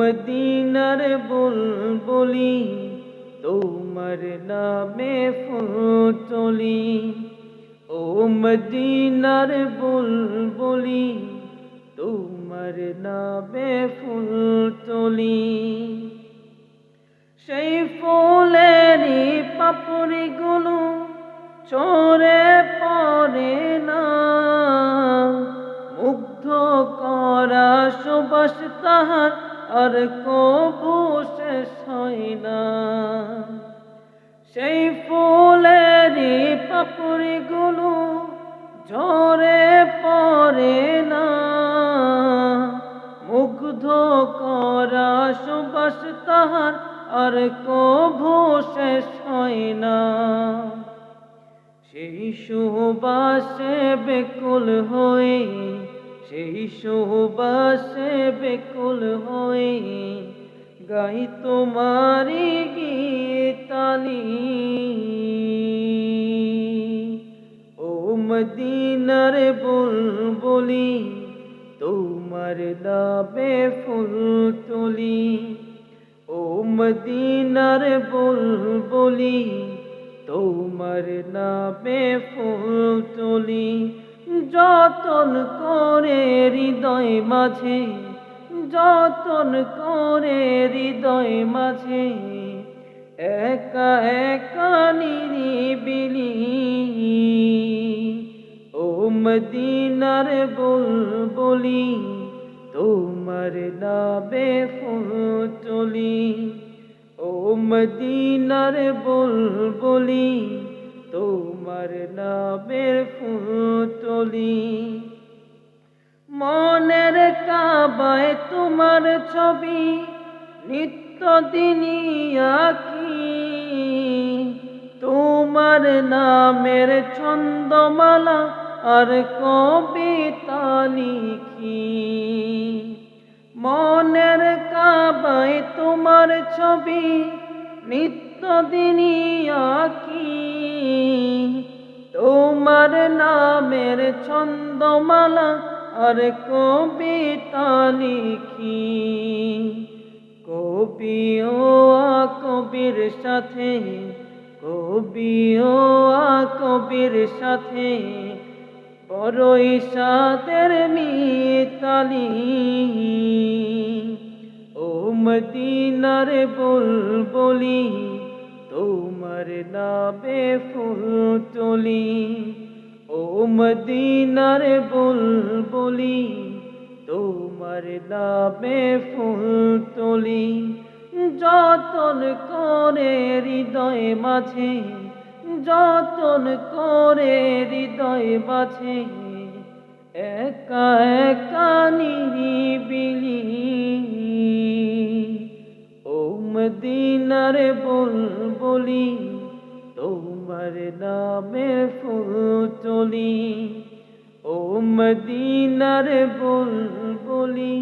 মদিনার বুলবুলি, তোমার নামে ফুটলি ও মদিনার বুলবুলি, তোমার নামে ফুটলি সেই ফুলেরই পাপড়িগুলো চোরে পড়ে না। মুগ্ধ করা সুবাস তাহার আর কবু শেষ না। সেই ফুলেরই পাপড়িগুলো ঝরে পড়ে না। মুগ্ধ করা সুবাস তাহার আর কভু শেষ না। সেই সুবাসে বেকুল হয়ে সেই সুবাসে বেকুল হয়ে গাই তোমারি গীতালি। ও মদিনার বুলবুলি, তোমার লাবে ফুল তুলি। ও মদিনার বুলবুলি, তোমার নামে ফুল তুলি। যতন করে হৃদয় মাঝে, যতন করে হৃদয় মাঝে, একা একা নিরিবিলি। ও মদিনার বলি তোমার নামে ফুল তুলি। ও মদিনার বুলবুলি তোমার নামের ফুটলি মনের কাবায় তোমার ছবি নিত্য আঁকি। তোমার নামের ছন্দমালা আর কবিতা লিখি। মনের কাবায় তোমার ছবি নিত্য দিনই আঁকি। তোমার নামের ছন্দমালা আর কবিতা লিখি। কবি ও কবির সাথে কবি ও কবির সাথে, বড়ই সাদের মিতালি। মদিনার বুলবুলি, তোমার নামে ফুল তুলি। ও মদিনার বুলবুলি, তোমার নামে ফুল তুলি। যতন করে হৃদয় মাঝে, যতন করে হৃদয় মাঝে, একা একা নিরিবিলি বলি তোমার নামে ফুল তুলি ও মদিনার বল বলি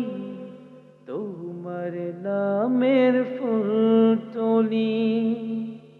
তোমার নামের ফুল তুলি।